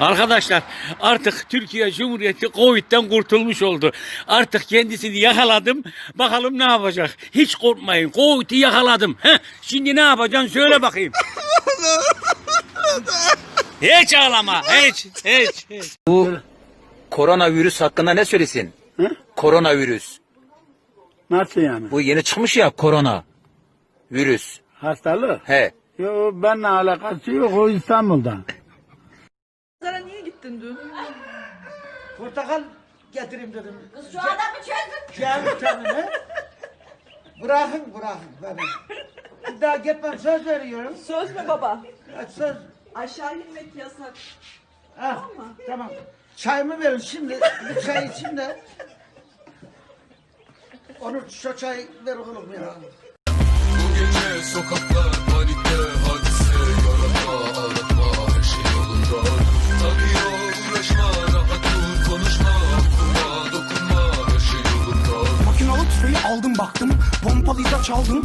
Arkadaşlar artık Türkiye Cumhuriyeti Covid'den kurtulmuş oldu. Artık kendisini yakaladım. Bakalım ne yapacak. Hiç korkmayın. Covid'i yakaladım. Heh, şimdi ne yapacaksın söyle bakayım. hiç ağlama. Hiç. Hiç. hiç. Bu koronavirüs hakkında ne söylesin? Hı? Koronavirüs. Nasıl yani? Bu yeni çıkmış ya korona. Virüs. Hastalık? He. Yo benimle alakası yok o İstanbul'dan. Gittin dün? Portakal getireyim dedim. Kız şu adamı çözdün. Geldi kendine. Bırakın bırakın beni. Bir daha gitmem söz veriyorum. Söz mü baba? Evet, Söz. Aşağı inmek yasak. Ah, tamam. Çayımı verin şimdi. Bir çay içeyim de. Onu şu çay ver oğlum ya. Bu gece sokaklar panikte çaldım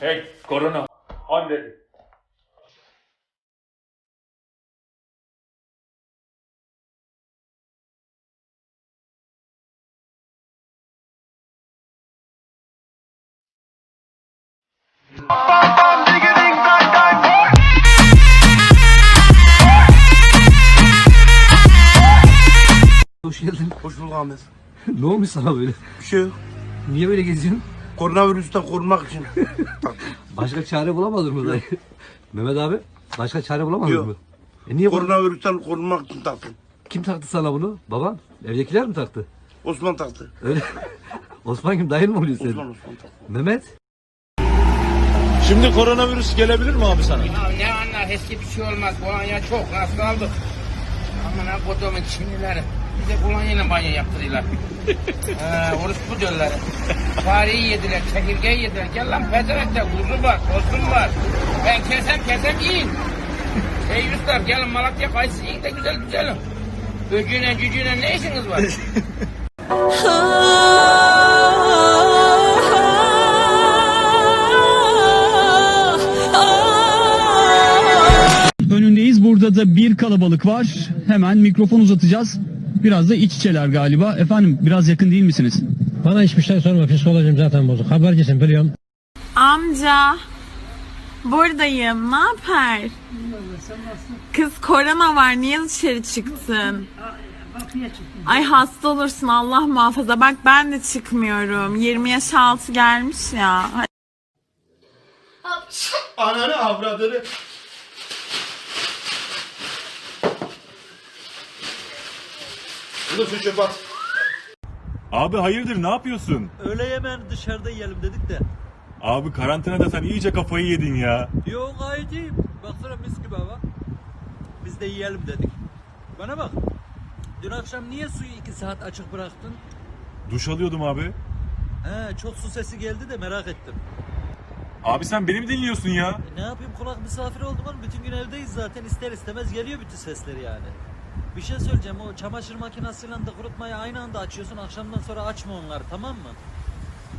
Hey korona. Halledin. Hoş geldin. Hoş bulduk Ahmet. ne olmuş sana böyle? Bir şey yok. Niye böyle geziyorsun? Koronavirüsten korunmak için. Başka çare bulamadın mı dayı? Mehmet abi başka çare bulamadın Yok. mı? E niye? Koronavirüsten korunmak için taktım. Kim taktı sana bunu? Baban? Evdekiler mi taktı? Osman taktı. Öyle. Osman kim? Dayın mı oluyor senin? Osman Osman taktı. Mehmet? Şimdi koronavirüs gelebilir mi abi sana? Ya ne anlar eski bir şey olmaz. Kolonya çok hasta aldık. Aman ha kodumun Çinlileri. Bize kolonyayla banyo yaptırıyorlar. ee, orospu diyorlar. Fareyi yediler, çekirgeyi yediler. Gel lan pezevenkte kuzu var, tosun var. Ben kesem kesem yiyin. Ey Yusuflar gelin Malatya kayısı yiyin de güzel güzel. Öcüğüne cücüğüne ne işiniz var? önündeyiz. Burada da bir kalabalık var. Hemen mikrofon uzatacağız. Biraz da iç içeler galiba. Efendim biraz yakın değil misiniz? Bana hiçbir şey sorma psikolojim zaten bozuk. Habercisin biliyorum. Amca. Buradayım. Ne haber? Kız korona var. Niye dışarı çıktın? Ay hasta olursun Allah muhafaza. Bak ben de çıkmıyorum. 20 yaş altı gelmiş ya. Ananı avradını. Bunu şu çöpe at. Abi hayırdır ne yapıyorsun? Öğle yemeğini dışarıda yiyelim dedik de. Abi karantinada sen iyice kafayı yedin ya. Yok gayet iyiyim. Baksana mis gibi hava. Biz de yiyelim dedik. Bana bak. Dün akşam niye suyu iki saat açık bıraktın? Duş alıyordum abi. He çok su sesi geldi de merak ettim. Abi sen beni mi dinliyorsun ya? E, ne yapayım kulak misafir oldum oğlum. Bütün gün evdeyiz zaten ister istemez geliyor bütün sesleri yani. Bir şey söyleyeceğim o çamaşır makinesiyle de kurutmayı aynı anda açıyorsun akşamdan sonra açma onları tamam mı?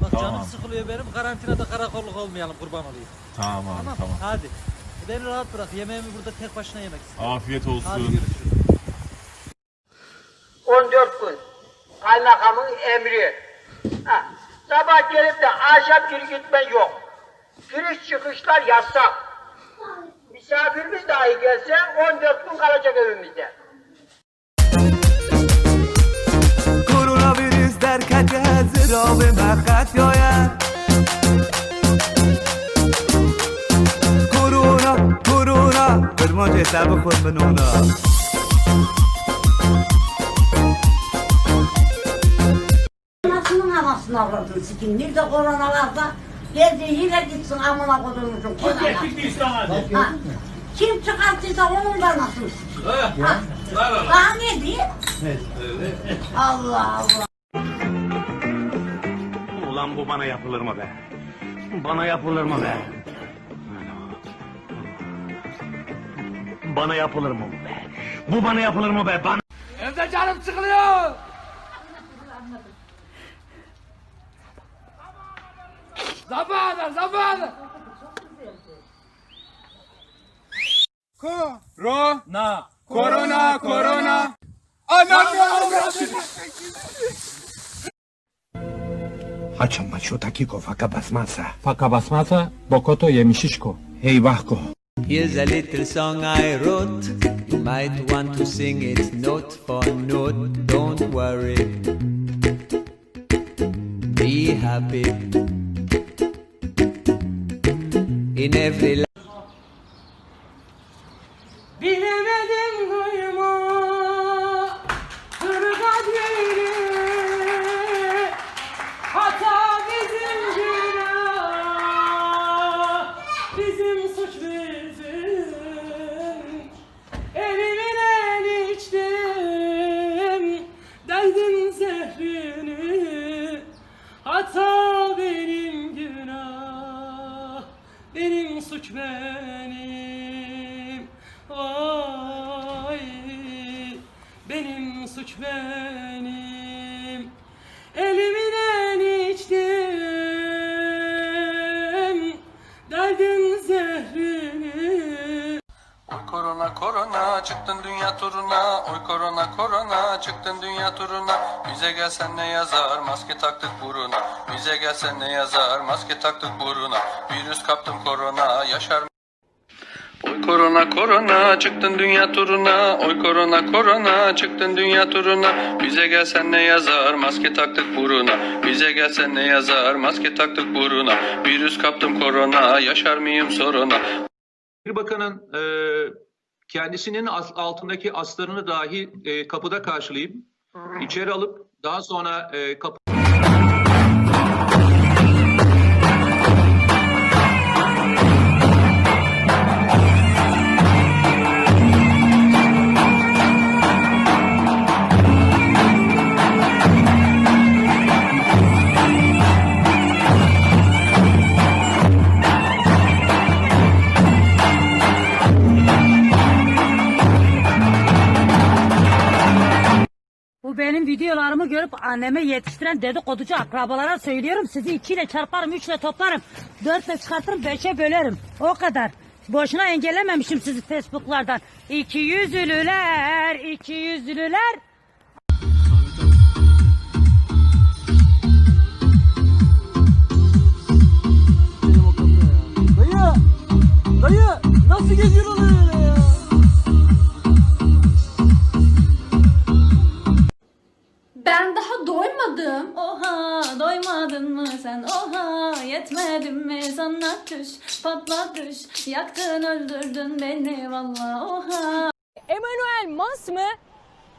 Bak Tamam. canım sıkılıyor benim karantinada karakolluk olmayalım kurban olayım. Tamam abi Tamam, tamam. hadi. Beni rahat bırak yemeğimi burada tek başına yemek istiyorum. Afiyet Hadi olsun. görüşürüz. 14 gün. Kaymakamın emri. Ha, sabah gelip de akşam geri gitme yok. Giriş çıkışlar yasak. Misafirimiz dahi gelse 14 gün kalacak evimizde. Merkat yoyan Korona, korona Kırma hesabı kod benuna Anasının anasını avradın sikim. Bir de korona varsa geldi yine gitsin amına kodurmuşum. Ha. Kim çıkarttıysa onun da anasını sikim. Ha. Daha ne diyeyim? Allah Allah. Ulan bu bana yapılır mı be? Bana yapılır mı be? Bana yapılır mı be? Bu bana yapılır mı be? Bana... Evde canım sıkılıyor. Zafer, zafer. Korona, korona, korona. Anam ya! Haçam maço takiko faka basmasa. Faka basmasa bokoto yemişişko. Eyvahko. Here's a little song I wrote. You might want to sing it note for note. Don't worry. Be happy. In every Benim Oy korona korona çıktın dünya turuna. Oy korona korona çıktın dünya turuna. Bize gelsen ne yazar? Maske taktık buruna. Bize gelsen ne yazar? Maske taktık buruna. Virüs kaptım korona yaşar Oy korona korona çıktın dünya turuna. Oy korona korona çıktın dünya turuna. Bize gelsen ne yazar? Maske taktık buruna. Bize gelsen ne yazar? Maske taktık buruna. Virüs kaptım korona yaşar mıyım soruna Bir bakanın e, kendisinin altındaki aslarını dahi e, kapıda karşılayıp içeri alıp daha sonra e, kapı benim videolarımı görüp anneme yetiştiren dedikoducu akrabalara söylüyorum. Sizi ikiyle çarparım, üçle toplarım. Dörtle çıkartırım, beşe bölerim. O kadar. Boşuna engellememişim sizi Facebook'lardan. İki yüzlüler, iki yüzlüler. Dayı! Dayı! Nasıl geziyorsun öyle ya? Doymadım. Oha doymadın mı sen? Oha yetmedin mi sana düş patla düş yaktın öldürdün beni valla oha. Emmanuel Mas mı?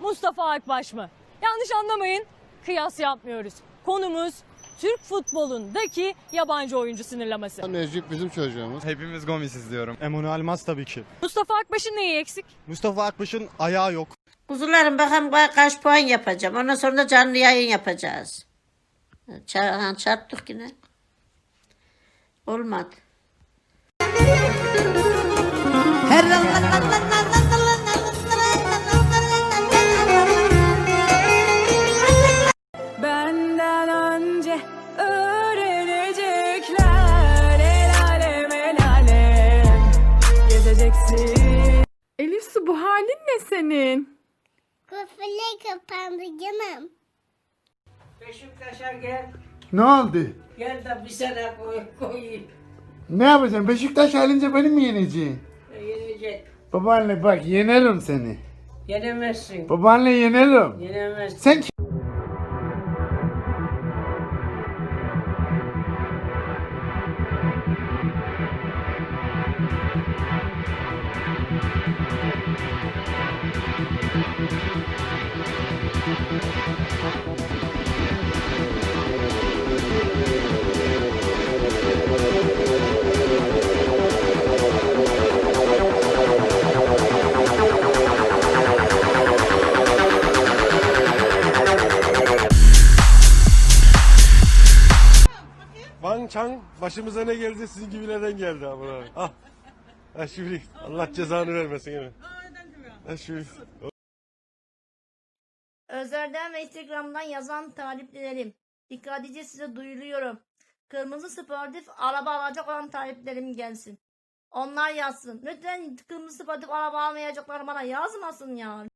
Mustafa Akbaş mı? Yanlış anlamayın. Kıyas yapmıyoruz. Konumuz Türk futbolundaki yabancı oyuncu sınırlaması. Necip bizim çocuğumuz. Hepimiz Gomis'iz diyorum. Emanuel Mas tabii ki. Mustafa Akbaş'ın neyi eksik? Mustafa Akbaş'ın ayağı yok. Kuzularım bakalım kaç puan yapacağım. Ondan sonra da canlı yayın yapacağız. Çar çarptık yine. Olmadı. Benden önce öğrenecekler el alem el alem gezeceksin. Elif su bu halin ne senin? Kafayı kapandı canım. Beşiktaş'a gel. Ne oldu? Gel de bir sene koy, koyayım. Ne yapacaksın? Beşiktaş halince beni mi yeneceksin? Yenecek. Babaanne bak yenerim seni. Yenemezsin. Babaanne yenerim. Yenemezsin. Sen başımıza ne geldi sizin gibilerden geldi abi. Ah. Ha şimdi Allah cezanı vermesin yine. Ha şimdi. Özer'den ve Instagram'dan yazan taliplerim. Dikkatlice size duyuruyorum. Kırmızı sportif araba alacak olan taliplerim gelsin. Onlar yazsın. Lütfen kırmızı patik araba almayacaklar bana yazmasın ya.